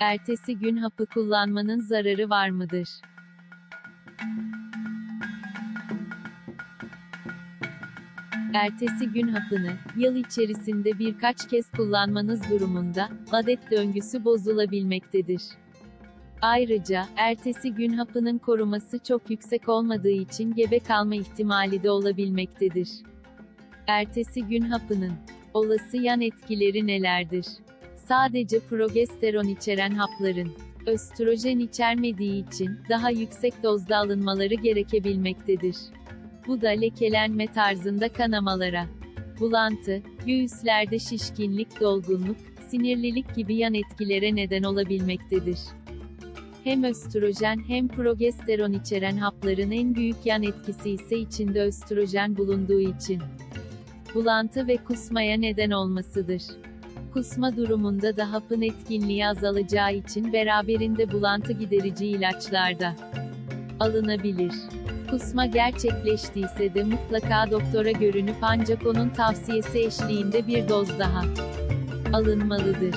Ertesi gün hapı kullanmanın zararı var mıdır? Ertesi gün hapını, yıl içerisinde birkaç kez kullanmanız durumunda, adet döngüsü bozulabilmektedir. Ayrıca, ertesi gün hapının koruması çok yüksek olmadığı için gebe kalma ihtimali de olabilmektedir. Ertesi gün hapının olası yan etkileri nelerdir? Sadece progesteron içeren hapların östrojen içermediği için daha yüksek dozda alınmaları gerekebilmektedir. Bu da lekelenme tarzında kanamalara, bulantı, göğüslerde şişkinlik, dolgunluk, sinirlilik gibi yan etkilere neden olabilmektedir. Hem östrojen hem progesteron içeren hapların en büyük yan etkisi ise içinde östrojen bulunduğu için bulantı ve kusmaya neden olmasıdır. Kusma durumunda da hapın etkinliği azalacağı için beraberinde bulantı giderici ilaçlar da alınabilir. Kusma gerçekleştiyse de mutlaka doktora görünüp ancak onun tavsiyesi eşliğinde bir doz daha alınmalıdır.